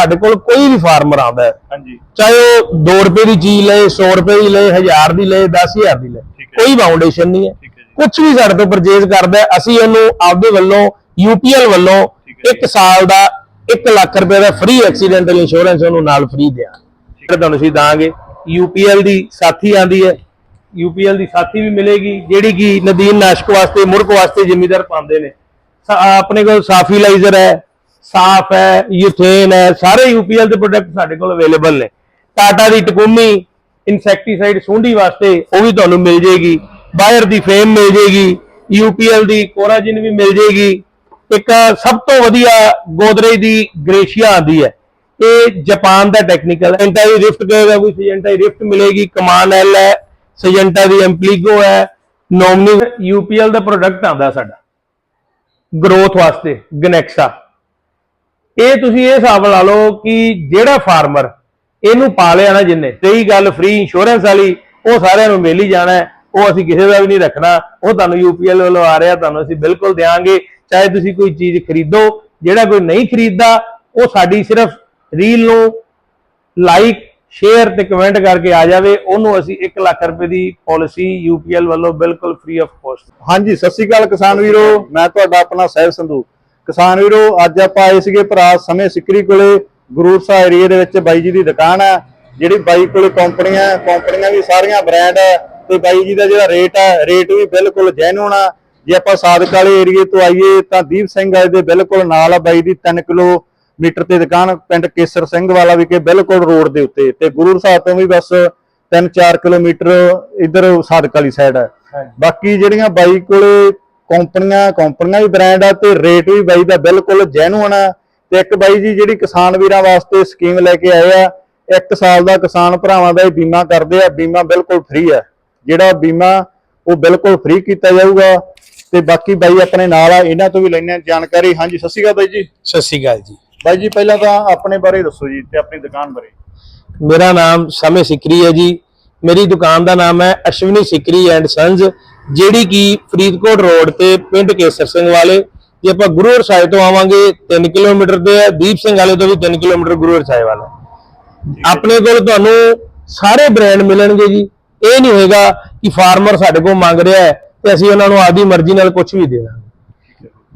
ਸਾਡੇ ਕੋਲ ਕੋਈ ਵੀ ਫਾਰਮਰ ਆਉਂਦਾ ਹੈ ਹਾਂਜੀ। ਚਾਹੇ ਉਹ 2 ਰੁਪਏ ਦੀ ਚੀਜ਼ ਲਏ 100 ਰੁਪਏ ਦੀ ਲਏ 1000 ਦੀ ਲਏ 10000 ਦੀ ਲਏ। ਕੋਈ ਬਾਉਂਡੇਸ਼ਨ ਨਹੀਂ ਹੈ। ਕੁਝ ਵੀ ਸਾਡੇ ਤੋਂ ਪਰਚੇਜ਼ ਕਰਦਾ ਅਸੀਂ ਉਹਨੂੰ ਆਪਦੇ ਵੱਲੋਂ ਯੂਪੀਐਲ ਵੱਲੋਂ ਠੀਕ ਹੈ ਜੀ। 1 ਸਾਲ ਦਾ 1 ਲੱਖ ਰੁਪਏ ਦਾ ਫ੍ਰੀ ਐਕਸੀਡੈਂਟਲ ਇੰਸ਼ੋਰੈਂਸ ਉਹਨੂੰ ਨਾਲ ਫ੍ਰੀ ਦਿਆਂ ਤੁਹਾਨੂੰ ਅਸੀਂ ਦਾਂਗੇ। ਯੂਪੀਐਲ ਦੀ ਸਾਥੀ ਆਂਦੀ ਹੈ। ਯੂਪੀਐਲ ਦੀ ਸਾਥੀ ਵੀ ਮਿਲੇਗੀ ਜਿਹੜੀ ਕਿ ਨਦੀਨ ਨਾਸ਼ਕ ਵਾਸਤੇ ਮੁਰਕ ਵਾਸਤੇ ਜ਼ਿਮੀਦਾਰ ਪਾਉਂਦੇ ਨੇ। ਆਪਣੇ ਕੋਲ ਸਾਫੀਲਾਈਜ਼ਰ ਹੈ ਸਾਫ਼ ਹੈ ਯੂਥੇਨ ਹੈ, ਸਾਰੇ ਯੂਪੀਐਲ ਦੇ ਪ੍ਰੋਡਕਟ ਸਾਡੇ ਕੋਲ ਅਵੇਲੇਬਲ ਨੇ। ਟਾਟਾ ਦੀ ਟਕੂਮੀ ਇਨਸੈਕਟੀਸਾਈਡ ਸੁੰਡੀ ਵਾਸਤੇ ਉਹ ਵੀ ਤੁਹਾਨੂੰ ਮਿਲ ਜੇਗੀ ਬਾਇਰ ਦੀ ਫੇਮ ਮਿਲ ਜੇਗੀ ਯੂਪੀਐਲ ਦੀ ਕੋਰਾਜਿਨ ਵੀ ਮਿਲ ਜੇਗੀ ਇੱਕ ਸਭ ਤੋਂ ਵਧੀਆ ਗੋਦਰੇਜ ਦੀ ਗ੍ਰੇਸ਼ੀਆ ਆਂਦੀ ਹੈ। ਇਹ ਜਾਪਾਨ ਦਾ ਟੈਕਨੀਕਲ ਸਜੈਂਟਾ ਰਿਫਟ ਕਹੇਗਾ ਕੋਈ ਸਜੈਂਟਾ ਰਿਫਟ ਮਿਲੇਗੀ, ਕਮਾਨ ਐਲ ਹੈ ਸਜੈਂਟਾ ਦੀ ਐਮਪਲੀਗੋ ਹੈ ਨੋਮਨੀ ਯੂਪੀਐਲ ਦਾ ਪ੍ਰੋਡਕਟ ਆਂਦਾ ਸਾਡਾ। ਗਰੋਥ ਵਾਸਤੇ ਗਨੈਕਸਾ ਇਹ ਤੁਸੀਂ ਇਹ ਹਿਸਾਬ ਲਾ ਲਓ ਕਿ ਜਿਹੜਾ ਫਾਰਮਰ ਇਹਨੂੰ ਪਾ ਲਿਆ ਨਾ ਜਿੰਨੇ, ਤੇਈ ਗੱਲ ਫ੍ਰੀ ਇੰਸ਼ੋਰੈਂਸ ਵਾਲੀ, ਉਹ ਸਾਰਿਆਂ ਨੂੰ ਮਿਲ ਹੀ ਜਾਣਾ ਉਹ ਅਸੀਂ ਕਿਸੇ ਦਾ ਵੀ ਨਹੀਂ ਰੱਖਣਾ, ਉਹ ਤੁਹਾਨੂੰ ਯੂਪੀਐਲ ਵੱਲੋਂ ਆ ਰਿਹਾ, ਤੁਹਾਨੂੰ ਅਸੀਂ ਬਿਲਕੁਲ ਦੇਵਾਂਗੇ ਚਾਹੇ ਤੁਸੀਂ ਕੋਈ ਚੀਜ਼ ਖਰੀਦੋ, ਜਿਹੜਾ ਕੋਈ ਨਹੀਂ ਖਰੀਦਦਾ, ਉਹ ਸਾਡੀ ਸਿਰਫ ਰੀਲ ਨੂੰ ਲਾਈਕ ਸ਼ੇਅਰ ਤੇ ਕਮੈਂਟ ਕਰਕੇ ਆ ਜਾਵੇ, ਉਹਨੂੰ ਅਸੀਂ 1 ਲੱਖ ਰੁਪਏ ਦੀ ਪਾਲਿਸੀ ਯੂਪੀਐਲ ਵੱਲੋਂ ਬਿਲਕੁਲ ਫ੍ਰੀ ਆਫ ਕਾਸਟ ਹਾਂਜੀ, ਸਤਿ ਸ਼੍ਰੀ ਅਕਾਲ ਕਿਸਾਨ ਵੀਰੋ, ਮੈਂ ਤੁਹਾਡਾ ਆਪਣਾ ਸਹਿਬ ਸੰਧੂ। ਕਿਸਾਨ ਵੀਰੋ ਅੱਜ ਆਪਾਂ ਆਏ ਸੀਗੇ ਭਰਾ ਸਮੇਂ ਸਿਕਰੀ ਕੋਲੇ ਗੁਰੂਰ ਸਾਹਿਬ ਏਰੀਏ ਦੇ ਵਿੱਚ ਬਾਈ ਜੀ ਦੀ ਦੁਕਾਨ ਹੈ ਜਿਹੜੀ ਬਾਈ ਕੋਲੇ ਕੰਪਨੀਆਂ ਕੰਪਨੀਆਂ ਵੀ ਸਾਰੀਆਂ ਬ੍ਰਾਂਡ ਹੈ ਤੇ ਬਾਈ ਜੀ ਦਾ ਜਿਹੜਾ ਰੇਟ ਹੈ ਰੇਟ ਵੀ ਬਿਲਕੁਲ ਜੈਨੂਨ ਆ। ਜੇ ਆਪਾਂ ਸਾਦਕ ਵਾਲੇ ਏਰੀਏ ਤੋਂ ਆਈਏ ਤਾਂ ਦੀਪ ਸਿੰਘ ਆਏ ਦੇ ਬਿਲਕੁਲ ਨਾਲ ਆ ਬਾਈ ਦੀ 3 ਕਿਲੋ ਮੀਟਰ ਤੇ ਦੁਕਾਨ ਪਿੰਡ ਕੇਸਰ ਸਿੰਘ ਵਾਲਾ ਵਿਖੇ ਬਿਲਕੁਲ ਰੋਡ ਦੇ ਉੱਤੇ। ਤੇ ਗੁਰੂਰ ਸਾਹਿਬ ਤੋਂ ਵੀ ਬਸ 3-4 ਕਿਲੋਮੀਟਰ ਇਧਰ ਸਾਦਕ ਵਾਲੀ ਸਾਈਡ ਹੈ। ਬਾਕੀ ਜਿਹੜੀਆਂ ਬਾਈ ਕੋਲੇ ਕੰਪਨੀਆਂ ਕੰਪਨੀਆਂ ਵੀ ਬ੍ਰਾਂਡ ਆ ਤੇ ਰੇਟ ਵੀ ਬਾਈ ਦਾ ਬਿਲਕੁਲ ਜੈਨੂਨ ਆ। ਤੇ ਇੱਕ ਬਾਈ ਜੀ ਜਿਹੜੀ ਕਿਸਾਨ ਵੀਰਾਂ ਵਾਸਤੇ ਸਕੀਮ ਲੈ ਕੇ ਆਏ ਆ ਇੱਕ ਸਾਲ ਦਾ ਕਿਸਾਨ ਭਰਾਵਾਂ ਦਾ ਇਹ ਬੀਮਾ ਕਰਦੇ ਆ ਬੀਮਾ ਬਿਲਕੁਲ ਫ੍ਰੀ ਆ। ਜਿਹੜਾ ਬੀਮਾ ਉਹ ਬਿਲਕੁਲ ਫ੍ਰੀ ਕੀਤਾ ਜਾਊਗਾ। ਤੇ ਬਾਕੀ ਬਾਈ ਆਪਣੇ ਨਾਲ ਆ ਇਹਨਾਂ ਤੋਂ ਵੀ ਲੈਣੇ ਜਾਣਕਾਰੀ। ਹਾਂਜੀ ਸਤਿ ਸ਼੍ਰੀ ਅਕਾਲ ਬਾਈ ਜੀ। ਸਤਿ ਸ਼੍ਰੀ ਅਕਾਲ ਜੀ। ਬਾਈ ਜੀ ਪਹਿਲਾਂ ਤਾਂ ਆਪਣੇ ਬਾਰੇ ਦੱਸੋ ਜੀ ਤੇ ਆਪਣੀ ਦੁਕਾਨ ਬਾਰੇ। ਮੇਰਾ ਨਾਮ ਸਮੇ ਸਿਕਰੀ ਹੈ ਜੀ। ਮੇਰੀ ਦੁਕਾਨ ਦਾ ਨਾਮ ਹੈ ਅਸ਼ਵਨੀ ਸਿਕਰੀ ਐਂਡ ਸੰਸ ਜਿਹੜੀ ਕਿ ਫਰੀਦਕੋਟ ਰੋਡ ਤੇ ਪਿੰਡ ਕੇਸਰ ਸਿੰਘ ਵਾਲੇ ਜੇ ਆਪਾਂ ਗੁਰੂਹਰ ਸਾਹਿਬ ਤੋਂ ਆਵਾਂਗੇ 3 ਕਿਲੋਮੀਟਰ ਤੇ ਹੈ ਦੀਪ ਸਿੰਘ ਵਾਲੇ ਤੋਂ ਵੀ 3 ਕਿਲੋਮੀਟਰ ਗੁਰੂਹਰ ਸਾਹਿਬ ਵਾਲਾ। ਆਪਣੇ ਕੋਲ ਤੁਹਾਨੂੰ ਸਾਰੇ ਬ੍ਰਾਂਡ ਮਿਲਣਗੇ ਜੀ। ਇਹ ਨਹੀਂ ਹੋਏਗਾ ਕਿ ਫਾਰਮਰ ਸਾਡੇ ਕੋਲ ਮੰਗ ਰਿਹਾ ਹੈ ਤੇ ਅਸੀਂ ਉਹਨਾਂ ਨੂੰ ਆਦੀ ਮਰਜ਼ੀ ਨਾਲ ਕੁਝ ਵੀ ਦੇਣਾ।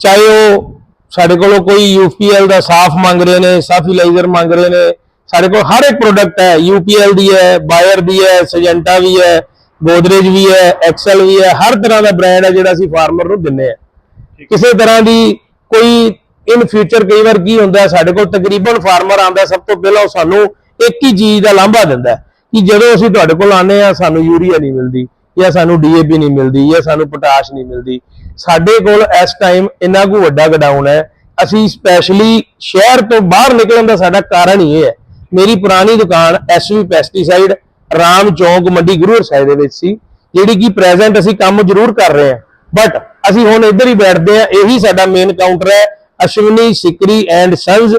ਚਾਹੇ ਉਹ ਸਾਡੇ ਕੋਲੋਂ ਕੋਈ ਯੂਪੀਐਲ ਦਾ ਸਾਫ਼ ਮੰਗ ਰਹੇ ਨੇ ਸਾਫੀਲਾਈਜ਼ਰ ਮੰਗ ਰਹੇ ਨੇ ਸਾਡੇ ਕੋਲ ਹਰ ਇੱਕ ਪ੍ਰੋਡਕਟ ਹੈ ਯੂਪੀਐਲ ਦੀ ਹੈ ਬਾਇਰ ਦੀ ਹੈ ਸਜੈਂਟਾ ਵੀ ਹੈ ਗੋਦਰੇਜ ਵੀ ਹੈ ਐਕਸਲ ਵੀ ਹੈ ਹਰ ਤਰ੍ਹਾਂ ਦਾ ਬ੍ਰਾਂਡ ਹੈ ਜਿਹੜਾ ਅਸੀਂ ਫਾਰਮਰ ਨੂੰ ਦਿੰਨੇ ਆ ਕਿਸੇ ਤਰ੍ਹਾਂ ਦੀ ਕੋਈ ਇਨ ਫਿਊਚਰ ਕਈ ਵਾਰ ਕੀ ਹੁੰਦਾ ਸਾਡੇ ਕੋਲ ਤਕਰੀਬਨ ਫਾਰਮਰ ਆਂਦਾ ਸਭ ਤੋਂ ਪਹਿਲਾਂ ਉਹ ਸਾਨੂੰ ਇੱਕ ਹੀ ਚੀਜ਼ ਦਾ ਲਾਂਭਾ ਦਿੰਦਾ ਕਿ ਜਦੋਂ ਅਸੀਂ ਤੁਹਾਡੇ ਕੋਲ ਆਨੇ ਆ ਸਾਨੂੰ ਯੂਰੀਆ ਨਹੀਂ ਮਿਲਦੀ ਜਾਂ ਸਾਨੂੰ ਡੀਏਪੀ ਨਹੀਂ ਮਿਲਦੀ ਜਾਂ ਸਾਨੂੰ ਪੋਟਾਸ਼ ਨਹੀਂ ਮਿਲਦੀ। ਸਾਡੇ ਕੋਲ ਇਸ ਟਾਈਮ ਇੰਨਾ ਕੁ ਵੱਡਾ ਗਡਾਊਨ ਹੈ ਅਸੀਂ ਸਪੈਸ਼ਲੀ ਸ਼ਹਿਰ ਤੋਂ ਬਾਹਰ ਨਿਕਲਣ ਦਾ ਸਾਡਾ ਕਾਰਨ ਹੀ ਇਹ ਹੈ। ਮੇਰੀ ਪੁਰਾਣੀ ਦੁਕਾਨ ਐਸਵੀ ਪੈਸਟੀਸਾਈਡ ਰਾਮ ਚੌਂਕ ਮੰਡੀ ਗੁਰੂ ਸਾਹਿਬ ਦੇ ਵਿੱਚ ਸੀ, ਜਿਹੜੀ ਕਿ ਪ੍ਰੈਜ਼ੈਂਟ ਅਸੀਂ ਕੰਮ ਜ਼ਰੂਰ ਕਰ ਰਹੇ ਹਾਂ। ਬਟ ਅਸੀਂ ਹੁਣ ਇੱਧਰ ਹੀ ਬੈਠਦੇ ਹਾਂ, ਇਹੀ ਸਾਡਾ ਮੇਨ ਕਾਊਂਟਰ ਹੈ, ਅਸ਼ਵਨੀ ਸਿਕਰੀ ਐਂਡ ਸੰਸ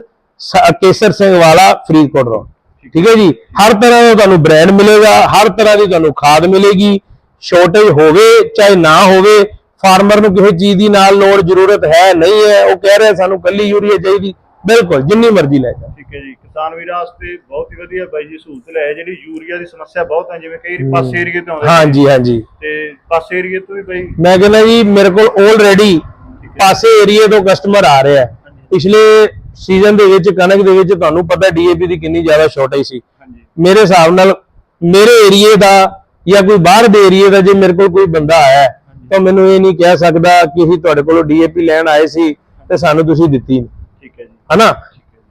ਕੇਸਰ ਸਿੰਘ ਵਾਲਾ, ਫਰੀਦਕੋਟ ਰੋਡ ਠੀਕ ਹੈ ਜੀ? ਹਰ ਤਰ੍ਹਾਂ ਦਾ ਤੁਹਾਨੂੰ ਬ੍ਰਾਂਡ ਮਿਲੇਗਾ, ਹਰ ਤਰ੍ਹਾਂ ਦੀ ਤੁਹਾਨੂੰ ਖਾਦ ਮਿਲੇਗੀ। ਸ਼ਾਰਟੇਜ ਹੋਵੇ, ਚਾਹੇ ਨਾ ਹੋਵੇ ਫਾਰਮਰ ਨੂੰ ਕਿਸੇ ਚੀਜ਼ ਦੀ ਨਾਲ ਲੋੜ, ਜ਼ਰੂਰਤ ਹੈ, ਨਹੀਂ ਹੈ, ਉਹ ਕਹਿ ਰਿਹਾ ਸਾਨੂੰ ਕੱਲੀ ਯੂਰੀਆ ਚਾਹੀਦੀ। ਬਿਲਕੁਲ, ਜਿੰਨੀ ਮਰਜ਼ੀ ਲੈ ਜਾ ਠੀਕ ਹੈ ਜੀ ਕਿਸਾਨ ਵੀਰਾਂ ਵਾਸਤੇ ਬਹੁਤ ਹੀ ਵਧੀਆ ਬਾਈ ਜੀ ਸਹੂਲਤ ਲੈ ਜਿਹੜੀ ਯੂਰੀਆ ਦੀ ਸਮੱਸਿਆ ਬਹੁਤ ਹੈ ਜਿਵੇਂ ਕਈ ਪਾਸੇ ਏਰੀਏ ਤੋਂ ਆਉਂਦੇ ਹਾਂਜੀ ਹਾਂਜੀ। ਤੇ ਪਾਸੇ ਏਰੀਏ ਤੋਂ ਵੀ ਬਾਈ ਮੈਂ ਕਹਿੰਦਾ ਜੀ ਮੇਰੇ ਕੋਲ ਆਲਰੇਡੀ ਪਾਸੇ ਏਰੀਏ ਤੋਂ ਕਸਟਮਰ ਆ ਰਿਹਾ ਪਿਛਲੇ ਸੀਜ਼ਨ ਦੇ ਵਿੱਚ ਕਣਕ ਦੇ ਵਿੱਚ ਤੁਹਾਨੂੰ ਪਤਾ ਡੀਏਪੀ ਦੀ ਕਿੰਨੀ ਜ਼ਿਆਦਾ ਸ਼ਾਰਟੇਜ ਸੀ। ਮੇਰੇ ਹਿਸਾਬ ਨਾਲ ਮੇਰੇ ਏਰੀਏ ਦਾ ਜਾਂ ਕੋਈ ਬਾਹਰ ਦੇ ਏਰੀਏ ਦਾ ਜੇ ਮੇਰੇ ਕੋਲ ਕੋਈ ਬੰਦਾ ਆਇਆ ਤਾਂ ਮੈਨੂੰ ਇਹ ਨਹੀਂ ਕਹਿ ਸਕਦਾ ਕਿ ਅਸੀਂ ਤੁਹਾਡੇ ਕੋਲੋਂ ਡੀਏਪੀ ਲੈਣ ਆਏ ਸੀ ਤੇ ਸਾਨੂੰ ਤੁਸੀਂ ਦਿੱਤੀ ਨਹੀਂ। ਠੀਕ ਹੈ ਜੀ। ਹਨਾ?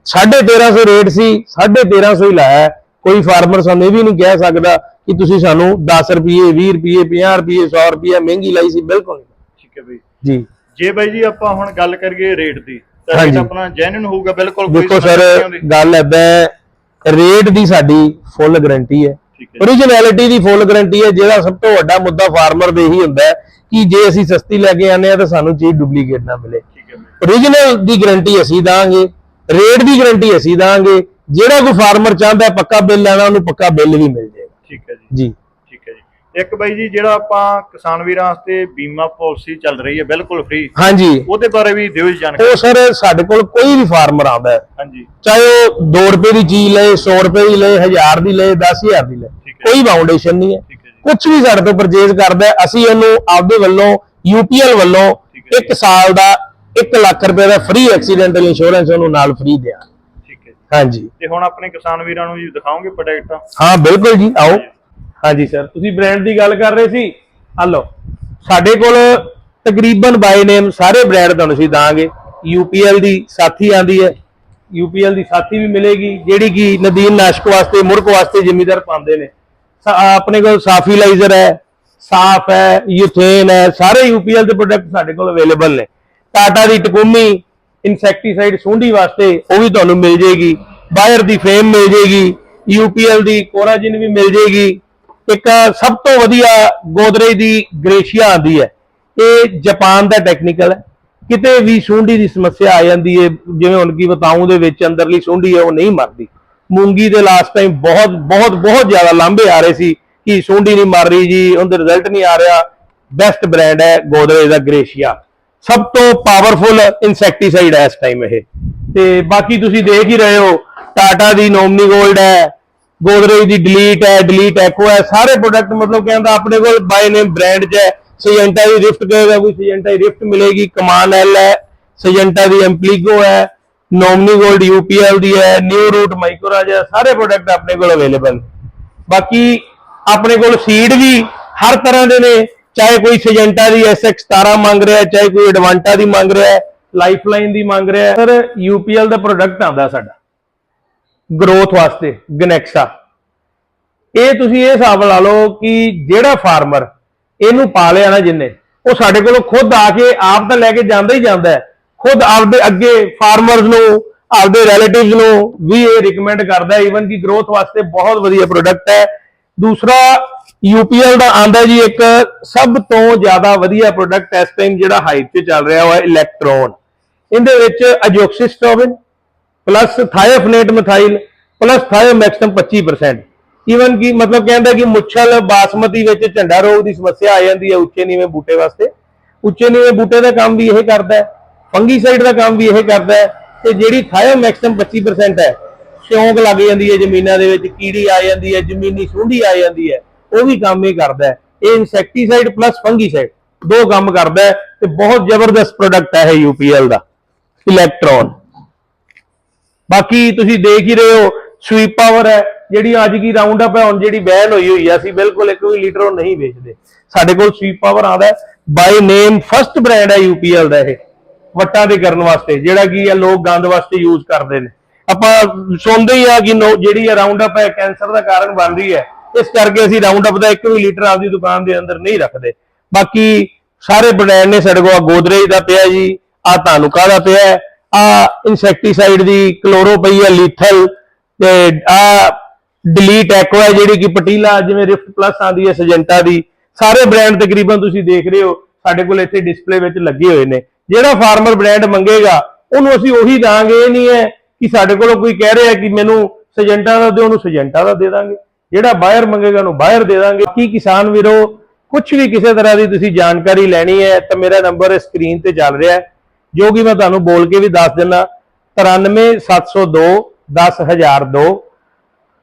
1350 ਰੇਟ ਸੀ 1350 ਹੀ ਲਾਇਆ। ਕੋਈ ਫਾਰਮਰ ਸਾਨੂੰ ਇਹ ਵੀ ਨਹੀਂ ਕਹਿ ਸਕਦਾ ਕਿ ਤੁਸੀਂ ਸਾਨੂੰ 10 ਰੁਪਏ 20 ਰੁਪਏ 50 ਰੁਪਏ 100 ਰੁਪਏ ਮਹਿੰਗੀ ਲਾਈ ਸੀ ਬਿਲਕੁਲ ਠੀਕ ਹੈ ਬਾਈ। ਜੀ। ਜੇ ਬਾਈ ਜੀ ਆਪਾਂ ਹੁਣ ਗੱਲ ਕਰੀਏ ਰੇਟ ਦੀ ਤਾਂ। ਰੇਟ ਆਪਣਾ ਜੈਨੂਨ ਹੋਊਗਾ ਬਿਲਕੁਲ ਕੋਈ ਦੇਖੋ ਸਰ। ਗੱਲ ਹੈ ਰੇਟ ਦੀ ਸਾਡੀ ਫੁੱਲ ਗਾਰੰਟੀ ਹੈ। ਓਰੀਜਨੈਲਿਟੀ ਦੀ ਫੁੱਲ ਗਾਰੰਟੀ ਹੈ ਜਿਹੜਾ ਸਭ ਤੋਂ ਵੱਡਾ ਮੁੱਦਾ ਫਾਰਮਰ ਦੇ ਹੀ ਹੁੰਦਾ ਕਿ ਜੇ ਅਸੀਂ ਸਸਤੀ ਲੈ ਕੇ ਆਨੇ ਆ ਤਾਂ ਸਾਨੂੰ ਚੀਜ਼ ਡੁਪਲੀਕੇਟ ਨਾ ਮਿਲੇ। ਠੀਕ ਹੈ ਬਾਈ। ਓਰੀਜਨਲ ਦੀ ਗਾਰੰਟੀ ਅਸੀਂ ਦਾਂਗੇ। ਰੇਟ ਦੀ ਗਾਰੰਟੀ ਅਸੀਂ ਦਾਂਗੇ। ਜਿਹੜਾ ਕੋਈ ਫਾਰਮਰ ਚਾਹੁੰਦਾ ਪੱਕਾ ਬਿੱਲ ਲੈਣਾ ਉਹਨੂੰ ਪੱਕਾ ਬਿੱਲ ਵੀ ਮਿਲ ਜਾਏਗਾ। ਠੀਕ ਹੈ ਜੀ। ਜੀ। ਠੀਕ ਹੈ ਜੀ। ਇੱਕ ਬਾਈ ਜੀ ਜਿਹੜਾ ਆਪਾਂ ਕਿਸਾਨ ਵੀਰਾਂ ਵਾਸਤੇ ਬੀਮਾ ਪਾਲਿਸੀ ਚੱਲ ਰਹੀ ਹੈ ਬਿਲਕੁਲ ਫ੍ਰੀ ਹਾਂਜੀ। ਉਹਦੇ ਬਾਰੇ ਵੀ ਦਿਓ ਜਾਣਕਾਰੀ। ਉਹ ਸਰ ਸਾਡੇ ਕੋਲ ਕੋਈ ਵੀ ਫਾਰਮਰ ਆਉਂਦਾ ਹਾਂਜੀ। ਚਾਹੇ ਉਹ 2 ਰੁਪਏ ਦੀ ਚੀਜ਼ ਲਏ 100 ਰੁਪਏ ਦੀ ਲਏ 1000 ਦੀ ਲਏ 10000 ਦੀ ਲਏ। ਕੋਈ ਬਾਉਂਡੇਸ਼ਨ ਨਹੀਂ ਹੈ। ਕੁਝ ਵੀ ਸਾਡੇ ਤੋਂ ਪਰਚੇਜ਼ ਕਰਦਾ ਅਸੀਂ ਉਹਨੂੰ ਆਪਦੇ ਵੱਲੋਂ ਯੂਪੀਐਲ ਵੱਲੋਂ। 1 ਸਾਲ ਦਾ 1 ਲੱਖ ਰੁਪਏ ਦਾ ਫ੍ਰੀ ਐਕਸੀਡੈਂਟਲ ਇੰਸ਼ੋਰੈਂਸ ਉਹਨੂੰ ਨਾਲ ਫ੍ਰੀ ਦਿਆਂ। ਠੀਕ ਹੈ ਜੀ। ਹਾਂਜੀ। ਤੇ ਹੁਣ ਆਪਣੇ ਕਿਸਾਨ ਵੀਰਾਂ ਨੂੰ ਜੀ ਦਿਖਾਓਗੇ ਪ੍ਰੋਡਕਟ ਹਾਂ ਬਿਲਕੁਲ ਜੀ ਆਓ। ਹਾਂਜੀ। ਸਰ ਤੁਸੀਂ ਬ੍ਰਾਂਡ ਦੀ ਗੱਲ ਕਰ ਰਹੇ ਸੀ? ਆ ਲਓ। ਸਾਡੇ ਕੋਲ ਤਕਰੀਬਨ ਬਾਈ ਨੇਮ ਸਾਰੇ ਬ੍ਰਾਂਡ ਤੁਹਾਨੂੰ ਅਸੀਂ ਦਾਂਗੇ। UPL ਦੀ ਸਾਥੀ ਆਂਦੀ ਹੈ। UPL ਦੀ ਸਾਥੀ ਵੀ ਮਿਲੇਗੀ ਜਿਹੜੀ ਕਿ ਨਦੀਨ ਨਾਸ਼ਕ ਵਾਸਤੇ ਮੁਰਕ ਵਾਸਤੇ ਜ਼ਿਮੀਦਾਰ ਪਾਉਂਦੇ ਨੇ। ਸਾ- ਆਪਣੇ ਕੋਲ ਸਾਫੀਲਾਈਜ਼ਰ ਹੈ ਸਾਫ਼ ਹੈ ਯੂਥੇਨ ਹੈ ਸਾਰੇ UPL ਦੇ ਪ੍ਰੋਡਕਟ ਸਾਡੇ ਕੋਲ ਅਵੇਲੇਬਲ ਨੇ। ਟਾਟਾ ਦੀ ਟਕੂਮੀ, ਇਨਸੈਕਟੀਸਾਈਡ ਸੁੰਡੀ ਵਾਸਤੇ ਉਹ ਵੀ ਤੁਹਾਨੂੰ ਮਿਲ ਜੇਗੀ ਬਾਇਰ ਦੀ ਫੇਮ ਮਿਲ ਜੇਗੀ UPL ਦੀ ਕੋਰਾਜਿਨ ਵੀ ਮਿਲ ਜੇਗੀ ਇੱਕ ਸਭ ਤੋਂ ਵਧੀਆ ਗੋਦਰੇਜ ਦੀ ਗ੍ਰੇਸ਼ੀਆ ਆਂਦੀ ਹੈ। ਇਹ ਜਾਪਾਨ ਦਾ ਟੈਕਨੀਕਲ ਹੈ। ਕਿਤੇ ਵੀ ਸੁੰਡੀ ਦੀ ਸਮੱਸਿਆ ਆ ਜਾਂਦੀ ਹੈ, ਜਿਵੇਂ ਹੁਣ ਕੀ ਬਤਾਉਂ ਦੇ ਵਿੱਚ ਅੰਦਰਲੀ ਸੁੰਡੀ ਹੈ, ਉਹ ਨਹੀਂ ਮਰਦੀ। ਮੂੰਗੀ ਦੇ ਲਾਸਟ ਟਾਈਮ ਬਹੁਤ ਬਹੁਤ ਬਹੁਤ ਜ਼ਿਆਦਾ ਲਾਂਭੇ ਆ ਰਹੇ ਸੀ ਕਿ ਸੁੰਡੀ ਨਹੀਂ ਮਰ ਰਹੀ ਜੀ, ਉਹਦੇ ਰਿਜ਼ਲਟ ਨਹੀਂ ਆ ਰਿਹਾ। ਬੈਸਟ ਬ੍ਰਾਂਡ ਹੈ ਗੋਦਰੇਜ ਦਾ ਗ੍ਰੇਸ਼ੀਆ। ਸਭ ਤੋਂ ਪਾਵਰਫੁਲ ਇਨਸੈਕਟੀਸਾਈਡ ਹੈ ਇਸ ਟਾਈਮ ਇਹ। ਤੇ ਬਾਕੀ ਤੁਸੀਂ ਦੇਖ ਹੀ ਰਹੇ ਹੋ, ਟਾਟਾ ਦੀ ਨੋਮਨੀ 골ਡ ਹੈ, ਗੋਦਰੇਜ ਦੀ ਡਿਲੀਟ ਹੈ ਡਿਲੀਟ ਐਕੋ ਹੈ, ਸਾਰੇ ਪ੍ਰੋਡਕਟ ਮਤਲਬ ਕਹਿੰਦਾ ਆਪਣੇ ਕੋਲ ਬਾਈ ਨੇਮ ਬ੍ਰਾਂਡ 'ਚ ਹੈ। ਸਜੈਂਟਾ ਦੀ ਰਿਫਟ ਕਹੇਗਾ ਕੋਈ ਸਜੈਂਟਾ ਦੀ ਰਿਫਟ ਮਿਲੇਗੀ, ਕਮਾਨ ਐਲ ਹੈ ਸਜੈਂਟਾ ਦੀ ਐਮਪਲੀਗੋ ਹੈ, ਨੋਮਨੀ 골ਡ ਯੂਪੀਐਲ ਦੀ ਹੈ ਨਿਊ ਰੂਟ ਮਾਈਕੋਰਾਜ ਹੈ, ਸਾਰੇ ਪ੍ਰੋਡਕਟ ਆਪਣੇ ਕੋਲ ਅਵੇਲੇਬਲ ਬਾਕੀ ਆਪਣੇ ਕੋਲ ਸੀਡ ਵੀ ਹਰ ਤਰ੍ਹਾਂ ਦੇ ਨੇ ਚਾਹੇ ਕੋਈ ਸਜੈਂਟਾ ਦੀ SX 17 ਮੰਗ ਰਿਹਾ ਚਾਹੇ ਕੋਈ ਐਡਵਾਂਟਾ ਦੀ ਮੰਗ ਰਿਹਾ ਹੈ, ਲਾਈਫਲਾਈਨ ਦੀ ਮੰਗ ਰਿਹਾ ਸਰ, ਯੂਪੀਐਲ ਦਾ ਪ੍ਰੋਡਕਟ ਆਂਦਾ ਸਾਡਾ, ਗਰੋਥ ਵਾਸਤੇ, ਗਨੈਕਸਾ। ਇਹ ਤੁਸੀਂ ਇਹ ਹਿਸਾਬ ਲਾ ਲਓ ਕਿ ਜਿਹੜਾ ਫਾਰਮਰ ਇਹਨੂੰ ਪਾ ਲਿਆ ਨਾ ਜਿੰਨੇ, ਉਹ ਸਾਡੇ ਕੋਲੋਂ ਖੁਦ ਆ ਕੇ ਆਪ ਤਾਂ ਲੈ ਕੇ ਜਾਂਦਾ ਹੀ ਜਾਂਦਾ ਖੁਦ ਆਪਦੇ ਅੱਗੇ ਫਾਰਮਰਸ ਨੂੰ, ਆਪਦੇ ਰਿਲੇਟਿਵਸ ਨੂੰ ਵੀ ਇਹ ਰეკਮੈਂਡ ਕਰਦਾ ਈਵਨ ਕਿ ਗਰੋਥ ਵਾਸਤੇ ਬਹੁਤ ਵਧੀਆ ਪ੍ਰੋਡਕਟ ਹੈ। ਦੂਸਰਾ UPL ਦਾ ਆਂਦਾ ਜੀ ਇੱਕ ਸਭ ਤੋਂ ਜ਼ਿਆਦਾ ਵਧੀਆ ਪ੍ਰੋਡਕਟ ਇਸ ਟਾਈਮ ਜਿਹੜਾ ਹਾਈਪ ਤੇ ਚੱਲ ਰਿਹਾ ਉਹ ਇਲੈਕਟ੍ਰੋਨ ਇਹਦੇ ਵਿੱਚ azoxystrobin plus thiophanate methyl plus thiamethoxam 25% even ਕਿ ਮਤਲਬ ਕਹਿੰਦਾ ਕਿ ਮੁੱਛਲ ਬਾਸਮਤੀ ਵਿੱਚ ਝੰਡਾ ਰੋਗ ਦੀ ਸਮੱਸਿਆ ਆ ਜਾਂਦੀ ਹੈ ਉੱਚੇ ਨੀਵੇਂ ਬੂਟੇ ਵਾਸਤੇ। ਉੱਚੇ ਨੀਵੇਂ ਬੂਟੇ ਦਾ ਕੰਮ ਵੀ ਇਹ ਕਰਦਾ ਹੈ, ਫੰਗੀਸਾਈਡ ਦਾ ਕੰਮ ਵੀ ਇਹ ਕਰਦਾ ਹੈ ਤੇ ਜਿਹੜੀ ਥਾਇਓਮੈਕਸਮ 25% ਹੈ ਸ਼ੌਂਕ ਲੱਗ ਜਾਂਦੀ ਹੈ ਜ਼ਮੀਨਾਂ ਦੇ ਵਿੱਚ, ਕੀੜੀ ਆ ਜਾਂਦੀ ਹੈ, ਜ਼ਮੀਨੀ ਸੁੰਡੀ ਆ ਜਾਂਦੀ ਹੈ। ਉਹ ਵੀ ਕੰਮ ਇਹ ਕਰਦਾ ਹੈ। ਇਹ ਇਨਸੈਕਟੀਸਾਈਡ ਪਲੱਸ ਫੰਗੀਸਾਈਡ ਦੋ ਕੰਮ ਕਰਦਾ ਹੈ ਤੇ ਬਹੁਤ ਜ਼ਬਰਦਸਤ ਪ੍ਰੋਡਕਟ ਹੈ ਇਹ ਯੂਪੀਐਲ ਦਾ ਇਲੈਕਟ੍ਰੋਨ ਬਾਕੀ ਤੁਸੀਂ ਦੇਖ ਹੀ ਰਹੇ ਹੋ ਸਵੀਪ ਪਾਵਰ ਹੈ, ਜਿਹੜੀ ਅੱਜ ਕੀ ਰਾਉਂਡ ਅਪ ਹੈ, ਹੁਣ ਜਿਹੜੀ ਬੈਨ ਹੋਈ ਹੋਈ ਆ ਅਸੀਂ ਬਿਲਕੁਲ ਇੱਕ ਵੀ ਲੀਟਰ ਉਹ ਨਹੀਂ ਵੇਚਦੇ। ਸਾਡੇ ਕੋਲ ਸਵੀਪ ਪਾਵਰ ਆਉਂਦਾ ਹੈ ਬਾਈ ਨੇਮ ਫਰਸਟ ਬ੍ਰਾਂਡ ਹੈ ਯੂਪੀਐਲ ਦਾ ਇਹ, ਵੱਟਾਂ ਦੇ ਕਰਨ ਵਾਸਤੇ, ਜਿਹੜਾ ਕੀ ਹੈ, ਲੋਕ ਗੰਦ ਵਾਸਤੇ ਯੂਜ਼ ਕਰਦੇ ਨੇ। ਆਪਾਂ ਸੁਣਦੇ ਹੀ ਆ ਕਿ ਜਿਹੜੀ ਇਹ ਰਾਉਂਡ ਅਪ ਹੈ ਕੈਂਸਰ ਦਾ ਕਾਰਨ ਬਣਦੀ ਹੈ। ਇਸ ਕਰਕੇ ਅਸੀਂ ਰਾਉਂਡ ਅਪ ਦਾ ਇੱਕ ਵੀ ਲੀਟਰ ਆਪਦੀ ਦੁਕਾਨ ਦੇ ਅੰਦਰ ਨਹੀਂ ਰੱਖਦੇ। ਬਾਕੀ ਸਾਰੇ ਬ੍ਰਾਂਡ ਨੇ ਸਾਡੇ ਕੋਲ ਗੋਦਰੇਜ ਦਾ ਪਿਆ ਜੀ ਆ ਧਾਨੁਕਾ ਦਾ ਪਿਆ ਆ ਇਨਸੈਕਟੀਸਾਈਡ ਦੀ ਕਲੋਰੋ ਪਈ ਹੈ ਲੀਥਲ ਤੇ ਆ ਡਿਲੀਟ ਐਕੋ ਹੈ ਜਿਹੜੀ ਕਿ ਪਟੀਲਾ, ਜਿਵੇਂ ਰਿਫਟ ਪਲੱਸ ਆਂਦੀ ਹੈ ਸਜੈਂਟਾ ਦੀ। ਸਾਰੇ ਬ੍ਰਾਂਡ ਤਕਰੀਬਨ ਤੁਸੀਂ ਦੇਖ ਰਹੇ ਹੋ, ਸਾਡੇ ਕੋਲ ਇੱਥੇ ਡਿਸਪਲੇ ਵਿੱਚ ਲੱਗੇ ਹੋਏ ਨੇ। ਜਿਹੜਾ ਫਾਰਮਰ ਬ੍ਰਾਂਡ ਮੰਗੇਗਾ, ਉਹਨੂੰ ਅਸੀਂ ਉਹੀ ਦਾਂਗੇ, ਇਹ ਨਹੀਂ ਹੈ ਕਿ ਸਾਡੇ ਕੋਲੋਂ ਕੋਈ ਕਹਿ ਰਿਹਾ ਕਿ ਮੈਨੂੰ ਸਜੈਂਟਾ ਦਾ ਦਿਓ, ਉਹਨੂੰ ਸਜੈਂਟਾ ਦਾ ਦੇ ਦਾਂਗੇ। ਜਿਹੜਾ ਬਾਇਰ ਮੰਗੇਗਾ ਉਹਨੂੰ ਬਾਇਰ ਦੇ ਦਾਂਗੇ। ਕੀ ਕਿਸਾਨ ਵੀਰੋ ਕੁਝ ਵੀ ਕਿਸੇ ਤਰ੍ਹਾਂ ਦੀ ਤੁਸੀਂ ਜਾਣਕਾਰੀ ਲੈਣੀ ਹੈ, ਤਾਂ ਮੇਰਾ ਨੰਬਰ ਸਕਰੀਨ ਤੇ ਚੱਲ ਰਿਹਾ ਹੈ, ਜੋ ਕਿ ਮੈਂ ਤੁਹਾਨੂੰ ਬੋਲ ਕੇ ਵੀ ਦੱਸ ਦਿੰਦਾ। 93702 10002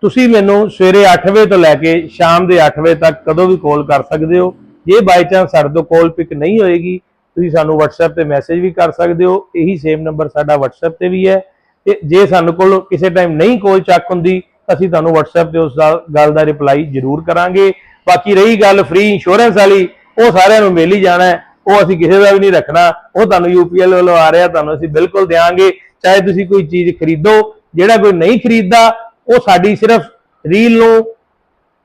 ਤੁਸੀਂ ਮੈਨੂੰ ਸਵੇਰੇ 8 ਵਜੇ ਤੋਂ ਲੈ ਕੇ ਸ਼ਾਮ ਦੇ 8 ਵਜੇ ਤੱਕ ਕਦੋਂ ਵੀ ਕਾਲ ਕਰ ਸਕਦੇ ਹੋ। ਜੇ ਬਾਈ ਚਾਂਸ ਸਾਡੇ ਤੋਂ ਕਾਲ ਪਿਕ ਨਹੀਂ ਹੋਏਗੀ, ਤੁਸੀਂ ਸਾਨੂੰ WhatsApp ਤੇ ਮੈਸੇਜ ਵੀ ਕਰ ਸਕਦੇ ਹੋ। ਇਹੀ ਸੇਮ ਨੰਬਰ ਸਾਡਾ WhatsApp ਤੇ ਵੀ ਹੈ। ਤੇ ਜੇ ਸਾਨੂੰ ਕੋਲ ਕਿਸੇ ਟਾਈਮ ਨਹੀਂ ਕਾਲ ਚੱਕ ਹੁੰਦੀ ਅਸੀਂ ਤੁਹਾਨੂੰ WhatsApp ਤੇ ਉਸ ਗੱਲ ਦਾ ਰਿਪਲਾਈ ਜ਼ਰੂਰ ਕਰਾਂਗੇ। ਬਾਕੀ ਰਹੀ ਗੱਲ ਫ੍ਰੀ ਇੰਸ਼ੋਰੈਂਸ ਵਾਲੀ, ਉਹ ਸਾਰਿਆਂ ਨੂੰ ਮਿਲ ਹੀ ਜਾਣਾ ਉਹ ਅਸੀਂ ਕਿਸੇ ਦਾ ਵੀ ਨਹੀਂ ਰੱਖਣਾ। ਉਹ ਤੁਹਾਨੂੰ UPL ਵੱਲੋਂ ਆ ਰਿਹਾ, ਤੁਹਾਨੂੰ ਅਸੀਂ ਬਿਲਕੁਲ ਦੇਵਾਂਗੇ ਚਾਹੇ ਤੁਸੀਂ ਕੋਈ ਚੀਜ਼ ਖਰੀਦੋ, ਜਿਹੜਾ ਕੋਈ ਨਹੀਂ ਖਰੀਦਦਾ, ਉਹ ਸਾਡੀ ਸਿਰਫ ਰੀਲ ਨੂੰ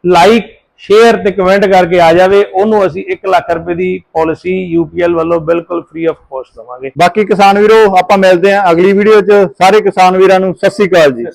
ਲਾਈਕ ਸ਼ੇਅਰ ਤੇ ਕਮੈਂਟ ਕਰਕੇ ਆ ਜਾਵੇ। ਉਹਨੂੰ ਅਸੀਂ 1 ਲੱਖ ਰੁਪਏ ਦੀ ਪਾਲਿਸੀ UPL ਵੱਲੋਂ ਬਿਲਕੁਲ ਫ੍ਰੀ ਆਫ ਕੋਸਟ ਦਵਾਂਗੇ। ਬਾਕੀ ਕਿਸਾਨ ਵੀਰੋ, ਆਪਾਂ ਮਿਲਦੇ ਹਾਂ ਅਗਲੀ ਵੀਡੀਓ 'ਚ। ਸਾਰੇ ਕਿਸਾਨ ਵੀਰਾਂ ਨੂੰ ਸਤਿ ਸ੍ਰੀ ਅਕਾਲ ਜੀ।